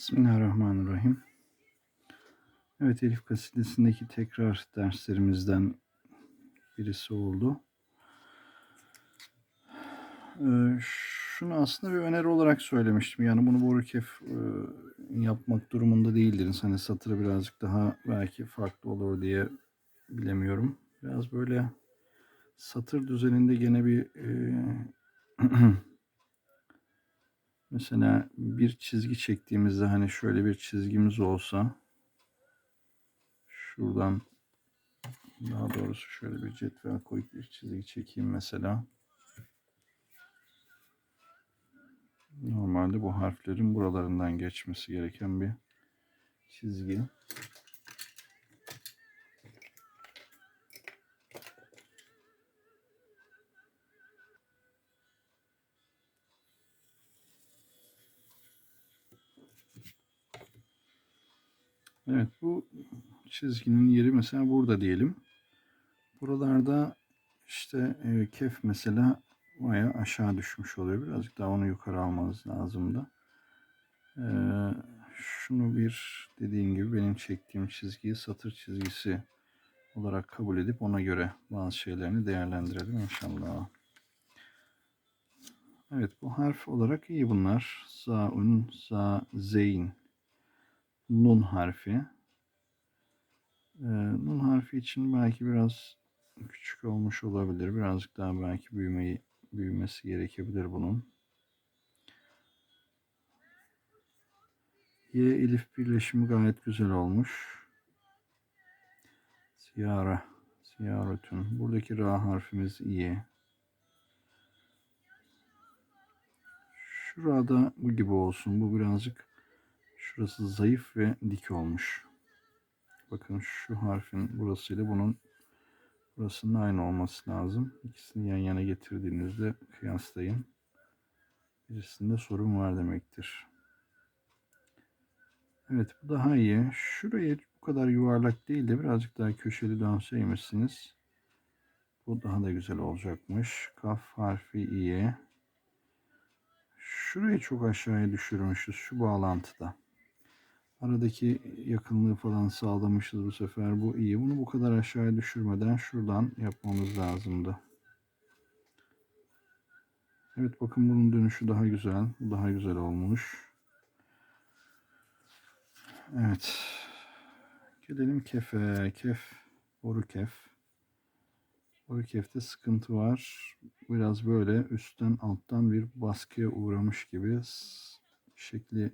Bismillahirrahmanirrahim. Evet Elif kasidesindeki tekrar derslerimizden birisi oldu. Ee, şunu aslında bir öneri olarak söylemiştim. Yani bunu Borukef e, yapmak durumunda değildiniz. Hani satırı birazcık daha belki farklı olur diye bilemiyorum. Biraz böyle satır düzeninde gene bir e, Mesela bir çizgi çektiğimizde hani şöyle bir çizgimiz olsa şuradan daha doğrusu şöyle bir cetvel koyup bir çizgi çekeyim mesela. Normalde bu harflerin buralarından geçmesi gereken bir çizgi. Evet bu çizginin yeri mesela burada diyelim. Buralarda işte e, kef mesela baya aşağı düşmüş oluyor. Birazcık daha onu yukarı almanız lazım da. E, şunu bir dediğim gibi benim çektiğim çizgiyi satır çizgisi olarak kabul edip ona göre bazı şeylerini değerlendirelim inşallah. Evet bu harf olarak iyi bunlar. Zaun, za, zeyn nun harfi. Ee, nun harfi için belki biraz küçük olmuş olabilir. Birazcık daha belki büyümeyi büyümesi gerekebilir bunun. Y elif birleşimi gayet güzel olmuş. Siyara, siyaretün. Buradaki ra harfimiz iyi. Şurada bu gibi olsun. Bu birazcık Şurası zayıf ve dik olmuş. Bakın şu harfin burasıyla bunun burasının aynı olması lazım. İkisini yan yana getirdiğinizde kıyaslayın. Birisinde sorun var demektir. Evet bu daha iyi. Şurayı bu kadar yuvarlak değil de birazcık daha köşeli dönseymişsiniz. Bu daha da güzel olacakmış. Kaf harfi iyi. Şurayı çok aşağıya düşürmüşüz şu bağlantıda. Aradaki yakınlığı falan sağlamışız bu sefer. Bu iyi. Bunu bu kadar aşağıya düşürmeden şuradan yapmamız lazımdı. Evet bakın bunun dönüşü daha güzel. Daha güzel olmuş. Evet. Gelelim kefe. Kef. Boru kef. Boru kefte sıkıntı var. Biraz böyle üstten alttan bir baskıya uğramış gibi. Şekli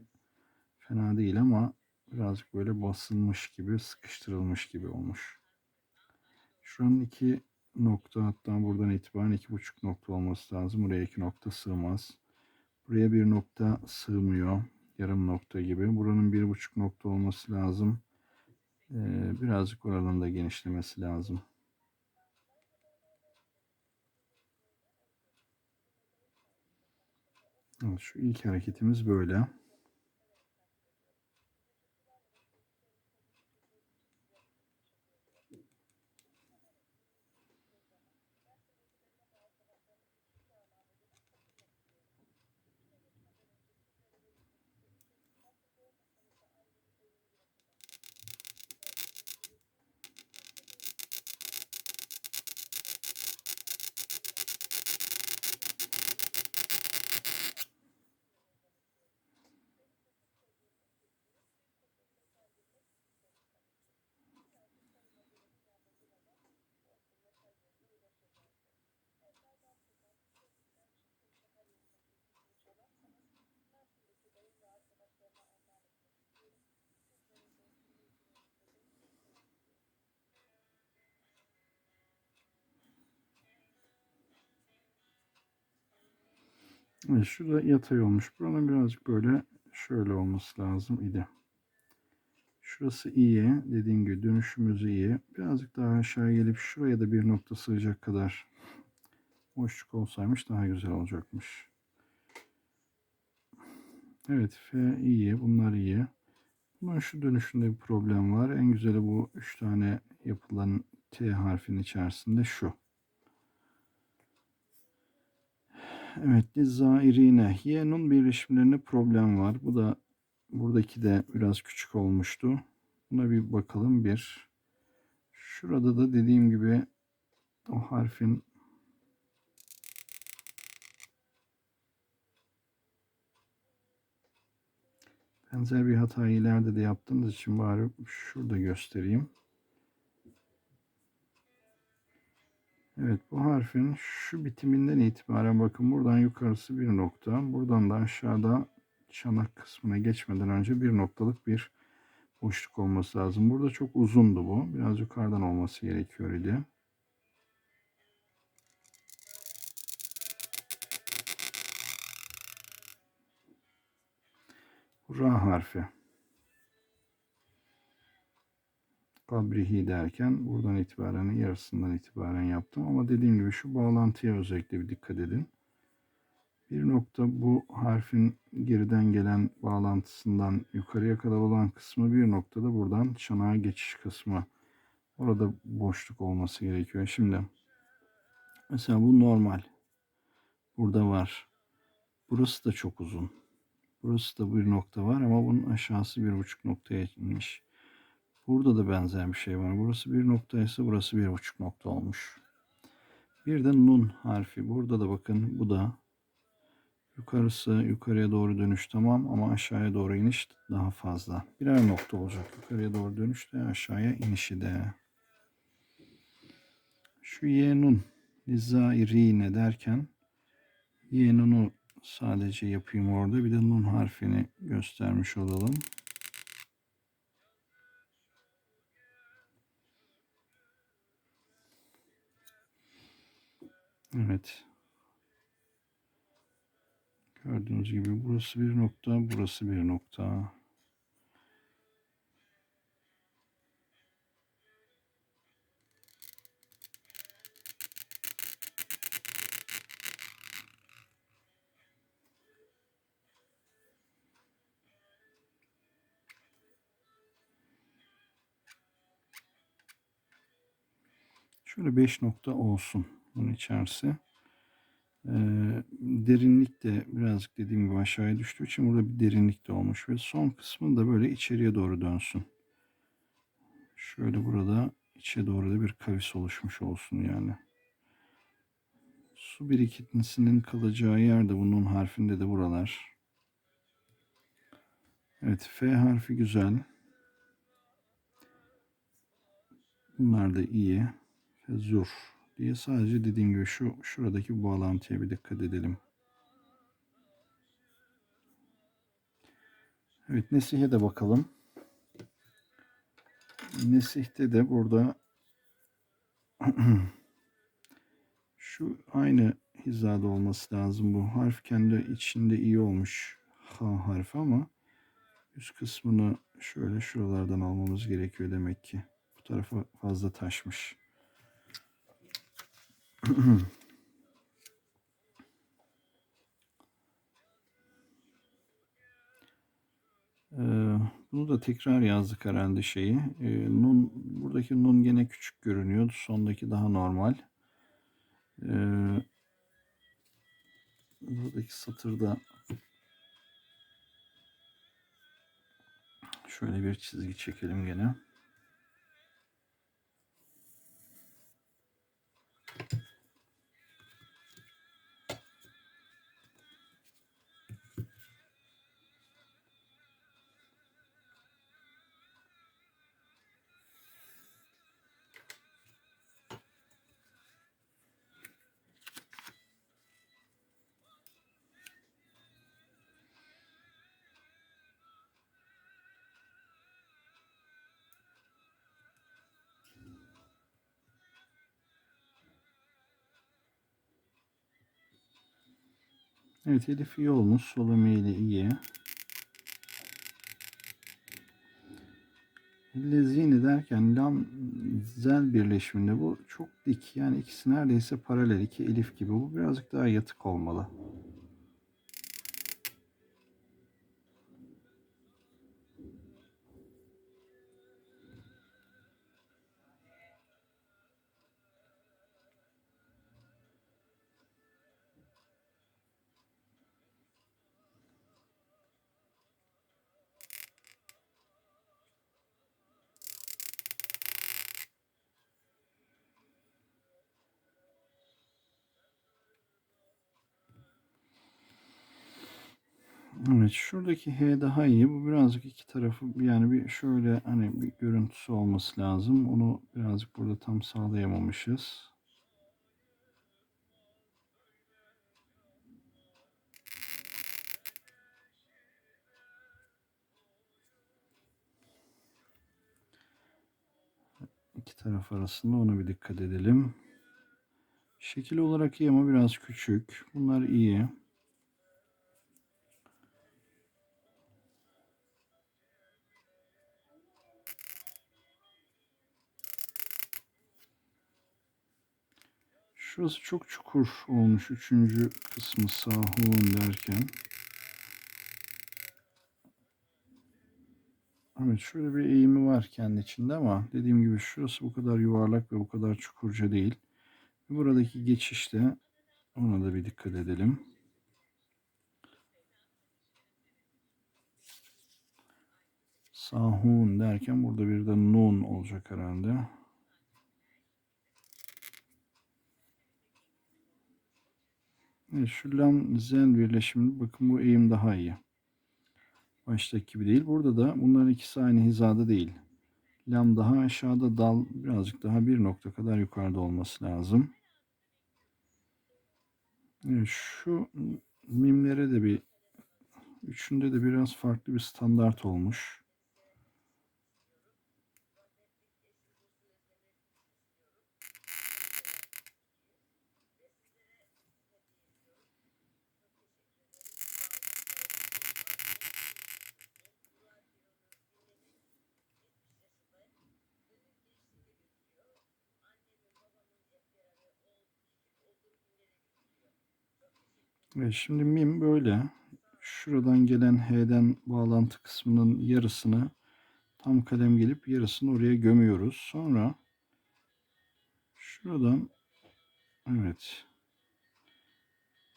Fena değil ama birazcık böyle basılmış gibi, sıkıştırılmış gibi olmuş. Şuranın iki nokta hatta buradan itibaren iki buçuk nokta olması lazım. Buraya iki nokta sığmaz. Buraya bir nokta sığmıyor. Yarım nokta gibi. Buranın bir buçuk nokta olması lazım. Ee, birazcık oranın da genişlemesi lazım. Evet, şu ilk hareketimiz böyle. Evet, şurada yatay olmuş. Buranın birazcık böyle şöyle olması lazım idi. Şurası iyi. Dediğim gibi dönüşümüz iyi. Birazcık daha aşağı gelip şuraya da bir nokta sığacak kadar boşluk olsaymış daha güzel olacakmış. Evet F iyi. Bunlar iyi. Bunun şu dönüşünde bir problem var. En güzeli bu üç tane yapılan T harfinin içerisinde şu. Evet, zairine. Y'nun birleşimlerinde problem var. Bu da buradaki de biraz küçük olmuştu. Buna bir bakalım bir. Şurada da dediğim gibi o harfin benzer bir hatayı ileride de yaptığımız için bari şurada göstereyim. Evet bu harfin şu bitiminden itibaren bakın buradan yukarısı bir nokta. Buradan da aşağıda çanak kısmına geçmeden önce bir noktalık bir boşluk olması lazım. Burada çok uzundu bu. Biraz yukarıdan olması gerekiyor idi. Ra harfi. Kabrihi derken buradan itibaren yarısından itibaren yaptım. Ama dediğim gibi şu bağlantıya özellikle bir dikkat edin. Bir nokta bu harfin geriden gelen bağlantısından yukarıya kadar olan kısmı bir noktada buradan çanağa geçiş kısmı. Orada boşluk olması gerekiyor. Şimdi mesela bu normal. Burada var. Burası da çok uzun. Burası da bir nokta var ama bunun aşağısı bir buçuk noktaya inmiş. Burada da benzer bir şey var. Burası bir nokta burası bir buçuk nokta olmuş. Bir de nun harfi. Burada da bakın bu da yukarısı yukarıya doğru dönüş tamam ama aşağıya doğru iniş daha fazla. Birer nokta olacak. Yukarıya doğru dönüş de aşağıya inişi de. Şu ye nun ne derken ye nunu sadece yapayım orada. Bir de nun harfini göstermiş olalım. Evet. Gördüğünüz gibi burası bir nokta, burası bir nokta. Şöyle 5 nokta olsun bunun içerisi. Ee, derinlik de birazcık dediğim gibi aşağıya düştüğü için burada bir derinlik de olmuş ve son kısmı da böyle içeriye doğru dönsün. Şöyle burada içe doğru da bir kavis oluşmuş olsun yani. Su birikintisinin kalacağı yerde bunun harfinde de buralar. Evet F harfi güzel. Bunlar da iyi. Zur diye sadece dediğim gibi şu şuradaki bağlantıya bir dikkat edelim. Evet Nesih'e de bakalım. Nesih'te de burada şu aynı hizada olması lazım bu. Harf kendi içinde iyi olmuş. Ha harfi ama üst kısmını şöyle şuralardan almamız gerekiyor demek ki. Bu tarafa fazla taşmış. Ee, bunu da tekrar yazdık herhalde şeyi. Ee, nun buradaki nun gene küçük görünüyor. Sondaki daha normal. Ee, buradaki satırda şöyle bir çizgi çekelim gene. Evet Elif iyi olmuş. Sol ile iyi. Lezini derken lam zel birleşiminde bu çok dik. Yani ikisi neredeyse paralel. iki elif gibi. Bu birazcık daha yatık olmalı. Evet, şuradaki H daha iyi. Bu birazcık iki tarafı yani bir şöyle hani bir görüntüsü olması lazım. Onu birazcık burada tam sağlayamamışız. İki taraf arasında ona bir dikkat edelim. Şekil olarak iyi ama biraz küçük. Bunlar iyi. Şurası çok çukur olmuş. Üçüncü kısmı sahun derken. Evet şöyle bir eğimi var kendi içinde ama dediğim gibi şurası bu kadar yuvarlak ve bu kadar çukurca değil. Buradaki geçişte ona da bir dikkat edelim. Sahun derken burada bir de nun olacak herhalde. Şu lam zen birleşimi bakın bu eğim daha iyi. Baştaki gibi değil. Burada da bunların ikisi aynı hizada değil. Lam daha aşağıda dal birazcık daha bir nokta kadar yukarıda olması lazım. Evet, şu mimlere de bir üçünde de biraz farklı bir standart olmuş. Evet, şimdi mim böyle. Şuradan gelen H'den bağlantı kısmının yarısını tam kalem gelip yarısını oraya gömüyoruz. Sonra şuradan evet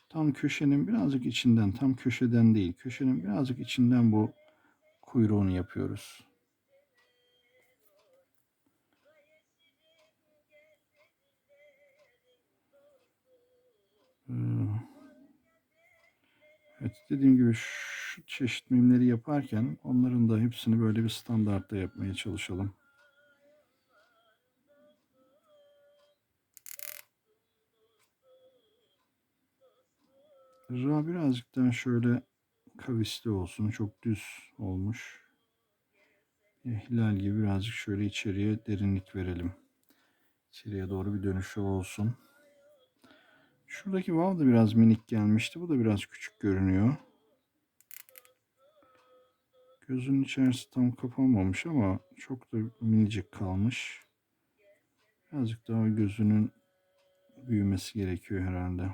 tam köşenin birazcık içinden tam köşeden değil köşenin birazcık içinden bu kuyruğunu yapıyoruz. Ee, Evet dediğim gibi şu çeşit mimleri yaparken onların da hepsini böyle bir standartta yapmaya çalışalım. Ra birazcık daha şöyle kavisli olsun. Çok düz olmuş. Hilal gibi birazcık şöyle içeriye derinlik verelim. İçeriye doğru bir dönüşü olsun. Şuradaki vav da biraz minik gelmişti. Bu da biraz küçük görünüyor. Gözün içerisi tam kapanmamış ama çok da minicik kalmış. Birazcık daha gözünün büyümesi gerekiyor herhalde.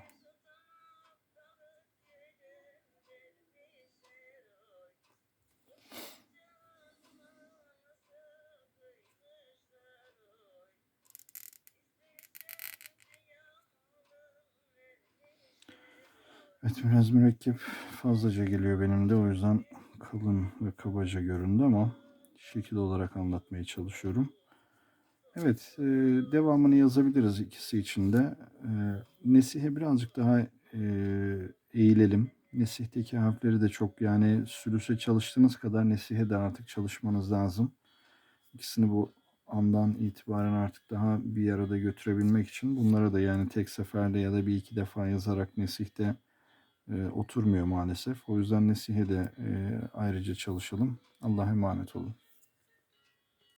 Evet biraz mürekkep fazlaca geliyor benim de o yüzden kalın ve kabaca göründü ama şekil olarak anlatmaya çalışıyorum. Evet e, devamını yazabiliriz ikisi için de. E, Nesih'e birazcık daha e, eğilelim. Nesih'teki harfleri de çok yani sülüse çalıştığınız kadar Nesih'e de artık çalışmanız lazım. İkisini bu andan itibaren artık daha bir arada götürebilmek için bunlara da yani tek seferde ya da bir iki defa yazarak Nesih'te e, oturmuyor maalesef. O yüzden Nesihe de e, ayrıca çalışalım. Allah'a emanet olun.